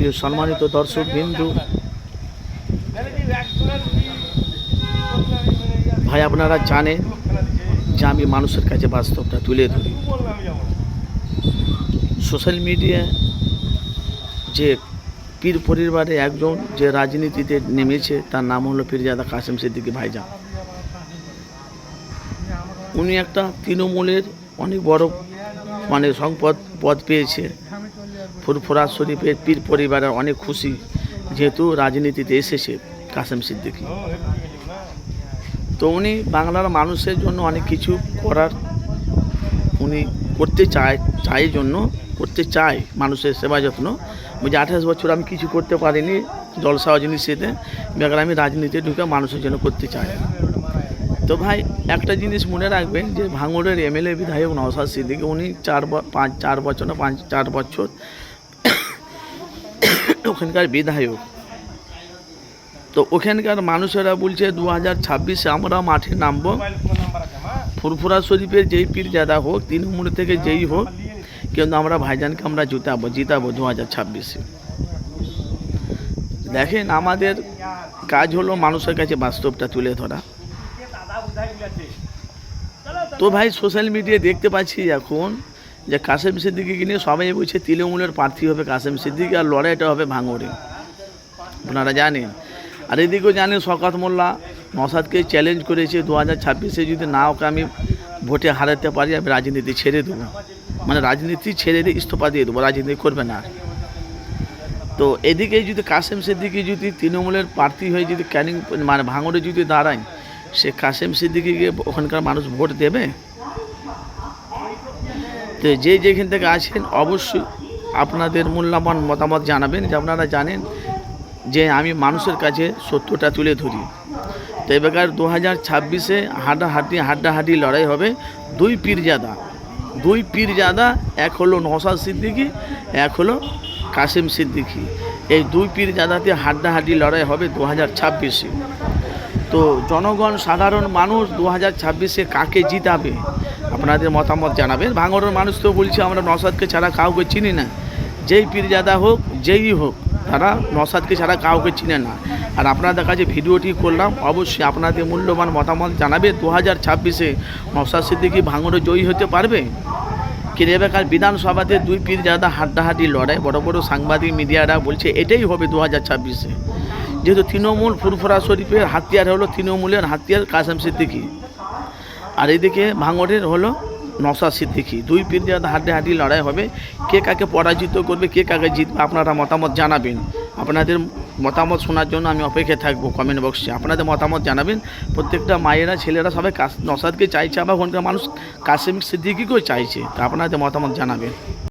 প্রিয় সম্মানিত দর্শক বিন্দু। ভাই, আপনারা জানেন যে আমি মানুষের কাছে বাস্তবটা তুলে ধরি। সোশ্যাল মিডিয়া যে পীর পরিবারে একজন যে রাজনীতিতে নেমেছে, তার নাম হলো পীরজাদা কাসেম সিদ্দিকী ভাইজান। উনি একটা তৃণমূলের অনেক বড় মানে সম্পদ, পদ পেয়েছে। ফুরফুরা শরীফের পীর পরিবারে অনেক খুশি, যেহেতু রাজনীতিতে এসেছে কাসেম সিদ্দিকী। তো উনি বাংলার মানুষের জন্য অনেক কিছু করার, উনি করতে চায় চায় জন্য করতে চায় মানুষের সেবা যত্ন। বলছে আঠাশ বছর আমি কিছু করতে পারিনি জলসা জিনিসেতে বেকার আমি রাজনীতি ঢুকে মানুষের জন্য করতে চাই। তো ভাই, একটা জিনিস মনে রাখবেন যে ভাঙড়ের এমএলএ বিধায়ক নওসাদ সিদ্দিকী, উনি চার পাঁচ, চার বছর না, পাঁচ, চার বছর ওখানকার বিধায়ক। তো ওখানকার মানুষেরা বলছে দু হাজার ছাব্বিশে আমরা মাঠে নামবো। ফুরফুরা শরীফের যেই পীর জাদা হোক, তৃণমূল থেকে যেই হোক, কিন্তু আমরা ভাইজানকে আমরা জিতাবো জিতাবো দু হাজার ছাব্বিশে। দেখেন আমাদের কাজ হলো মানুষের কাছে বাস্তবটা তুলে ধরা। তো ভাই সোশ্যাল মিডিয়ায় দেখতে পাচ্ছি এখন যে কাসেম সিদ্দিকিকে নিয়ে সবাই বলছে, তৃণমূলের প্রার্থী হবে কাসেম সিদ্দিকি আর লড়াইটা হবে ভাঙড়ে। আপনারা জানেন। আর এদিকেও জানেন শকাত মোল্লা নসাদকে চ্যালেঞ্জ করেছে দু হাজার ছাব্বিশে যদি না ওকে আমি ভোটে হারাতে পারি, আমি রাজনীতি ছেড়ে দেবো। মানে রাজনীতি ছেড়ে দিয়ে ইস্তফা দিয়ে দেবো, রাজনীতি করবে না তো এদিকে যদি কাসেম সিদ্দিকি যদি তৃণমূলের প্রার্থী হয়ে যদি ক্যানিং মানে ভাঙড়ে যদি দাঁড়ায়, সে কাসেম সিদ্দিকিকে ওখানকার মানুষ ভোট দেবে? তো যে যেখান থেকে আছেন অবশ্যই আপনাদের মূল্যবান মতামত জানাবেন যে আপনারা জানেন যে আমি মানুষের কাছে সত্যটা তুলে ধরি। তো এবার দু হাজার ছাব্বিশে হাড্ডাহাড্ডি হাড্ডাহাড্ডি লড়াই হবে। দুই পীরজাদা দুই পীরজাদা, এক হলো নওশাদ সিদ্দিকি, এক হলো কাসিম সিদ্দিকী। এই দুই পীরজাদাতে হাড্ডাহাড্ডি লড়াই হবে দু হাজার ছাব্বিশে। তো জনগণ, সাধারণ মানুষ দু হাজার ছাব্বিশে কাকে জিতাবে? আপনাদের মতামত জানাবেন। ভাঙড়ের মানুষ তো বলছে, আমরা নসাদকে ছাড়া কাউকে চিনি না। যেই পীরজাদা হোক, যেই হোক, তারা নসাদকে ছাড়া কাউকে চিনে না। আর আপনাদের কাছে ভিডিওটি করলাম, অবশ্যই আপনাদের মূল্যবান মতামত জানাবে দু হাজার ছাব্বিশে নসাদ সিদ্দিকি ভাঙড়ে জয়ী হতে পারবে? কিরেবেকার বিধানসভাতে দুই পীর পীরজাদা হাড্ডাহাড্ডি লড়াই, বড় বড় সাংবাদিক, মিডিয়ারা বলছে, এটাই হবে দু হাজার ছাব্বিশে। যেহেতু তৃণমূল ফুরফুরা শরীফের হাতিয়ার হলো তৃণমূলের হাতিয়ার কাসেম সিদ্দিকী। আর এদিকে ভাঙড়ের হলো নসা সিদ্দিকি। দুই পীরজাদা হাড্ডে হাড্ডি লড়াই হবে, কে কাকে পরাজিত করবে, কে কাকে জিতবে, আপনারা মতামত জানাবেন। আপনাদের মতামত শোনার জন্য আমি অপেক্ষায় থাকব কমেন্ট বক্সে আপনাদের মতামত জানাবেন, প্রত্যেকটা মায়েরা, ছেলেরা সবাই কাস নসাদকে চাইছে, আবার ওখানকার মানুষ কাশিম সিদ্দিকিকেও চাইছে। তা আপনাদের মতামত জানাবেন।